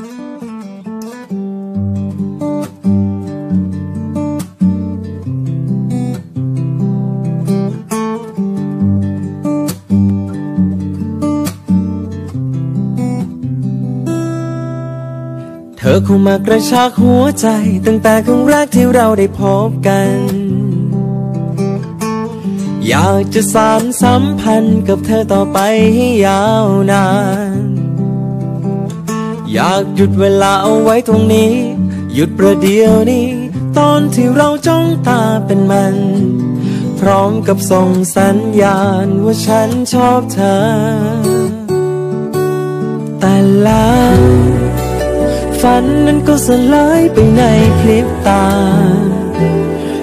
เธอเข้ามากระชากหัวใจ ตั้งแต่ครั้งแรกที่เราได้พบกัน อยากจะสานสัมพันธ์กับเธอต่อไปให้ยาวนาน อยากหยุดเวลาเอาไว้ตรงนี้ หยุดประเดี๋ยวนี้ ตอนที่เราจ้องตาเป็นมัน พร้อมกับส่งสัญญาณว่าฉันชอบเธอ แต่แล้วฝันนั้นก็สลายไปในพริบตา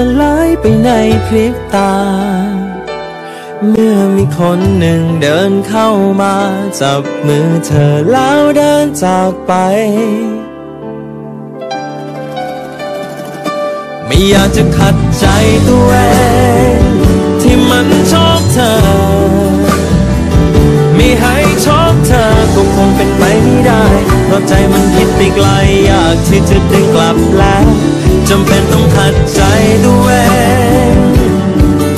สลายไปในพริบตา เมื่อมีคนหนึ่งเดินเข้ามา จับมือเธอแล้วเดินจากไป ไม่อยากจะขัดใจตัวเองที่มันชอบเธอ ไม่ให้ชอบเธอก็คงเป็นไปไม่ได้ เพราะใจมันคิดไปไกลอยากที่จะดึงกลับแล้ว จำเป็นต้องขัดใจตัวเอง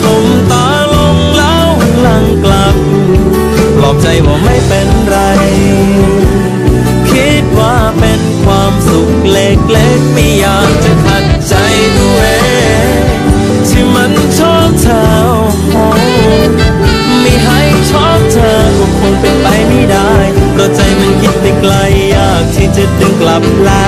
ทมตาลงแล้วหลังกลับ ปลอบใจว่าไม่เป็นไร คิดว่าเป็นความสุขเล็กๆไม่อยากจะขัดใจตัวเองที่มันชอบเธอไม่ให้ชอบเธอก็คงเป็นไปไม่ได้เพราะใจมันคิดไปไกลอยากที่จะดึงกลับแล้ว